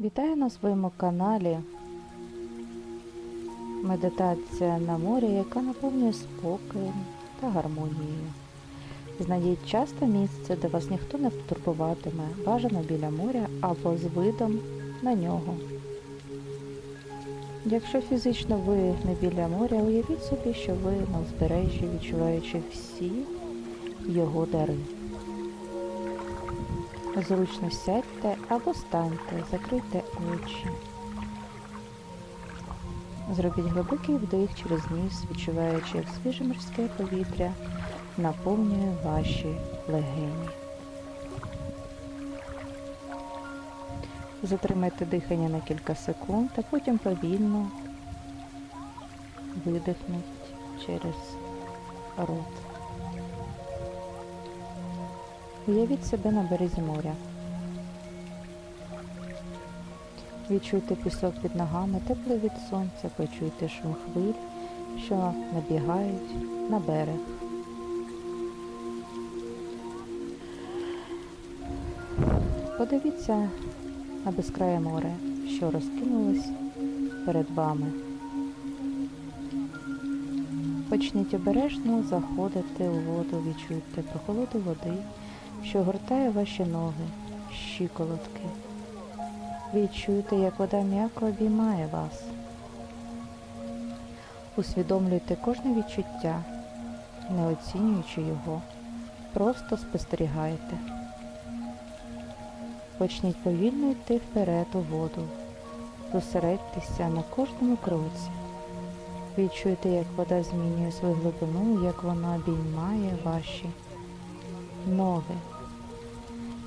Вітаю на своєму каналі Медитація на морі, яка наповнює спокоєм та гармонією. Знайдіть часто місце, де вас ніхто не турбуватиме, бажано біля моря або з видом на нього. Якщо фізично ви не біля моря, уявіть собі, що ви на узбережжі, відчуваючи всі його дари. Зручно сядьте або станьте, закрийте очі. Зробіть глибокий вдих через ніс, відчуваючи, як свіже морське повітря наповнює ваші легені. Затримайте дихання на кілька секунд, а потім повільно видихніть через рот. Уявіть себе на березі моря. Відчуйте пісок під ногами, тепло від сонця, почуйте шум хвиль, що набігають на берег. Подивіться на безкрає море, що розкинулось перед вами. Почніть обережно заходити у воду, відчуйте прохолоду води, що гортає ваші ноги, щиколотки. Відчуйте, як вода м'яко обіймає вас. Усвідомлюйте кожне відчуття, не оцінюючи його, просто спостерігайте. Почніть повільно йти вперед у воду, зосередьтеся на кожному кроці. Відчуйте, як вода змінює свою глибину, як вона обіймає ваші ноги.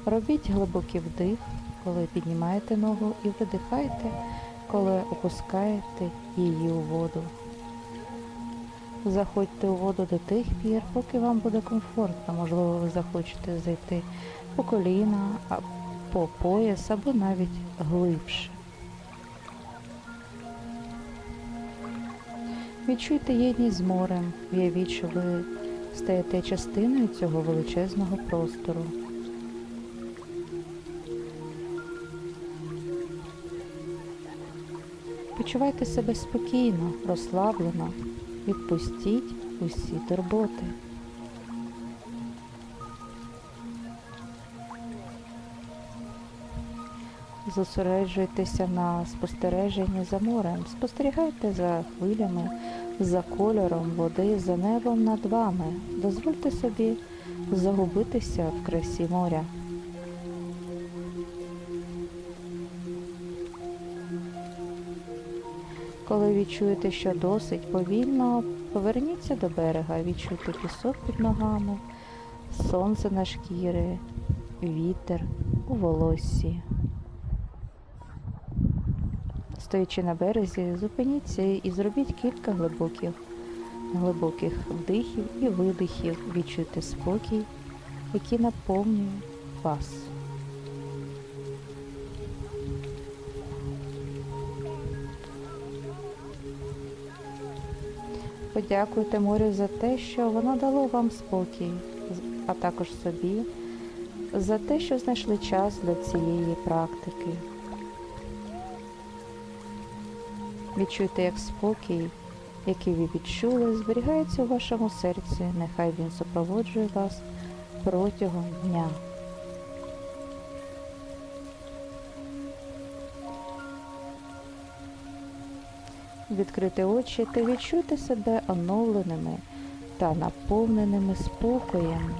Робіть глибокий вдих, коли піднімаєте ногу, і видихайте, коли опускаєте її у воду. Заходьте у воду до тих пір, поки вам буде комфортно. Можливо, ви захочете зайти по коліна, по пояс або навіть глибше. Відчуйте єдність з морем, уявіть, що ви стаєте частиною цього величезного простору. Почувайте себе спокійно, розслаблено, відпустіть усі турботи. Зосереджуйтеся на спостереженні за морем, спостерігайте за хвилями, за кольором води, за небом над вами. Дозвольте собі загубитися в красі моря. Коли відчуєте, що досить повільно, поверніться до берега, відчуйте пісок під ногами, сонце на шкіри, вітер у волоссі. Стоячи на березі, зупиніться і зробіть кілька глибоких, глибоких вдихів і видихів, відчуйте спокій, який наповнює вас. Подякуйте морю за те, що воно дало вам спокій, а також собі, за те, що знайшли час для цієї практики. Відчуйте, як спокій, який ви відчули, зберігається у вашому серці, нехай він супроводжує вас протягом дня. Відкрити очі та відчуйте себе оновленими та наповненими спокоєм.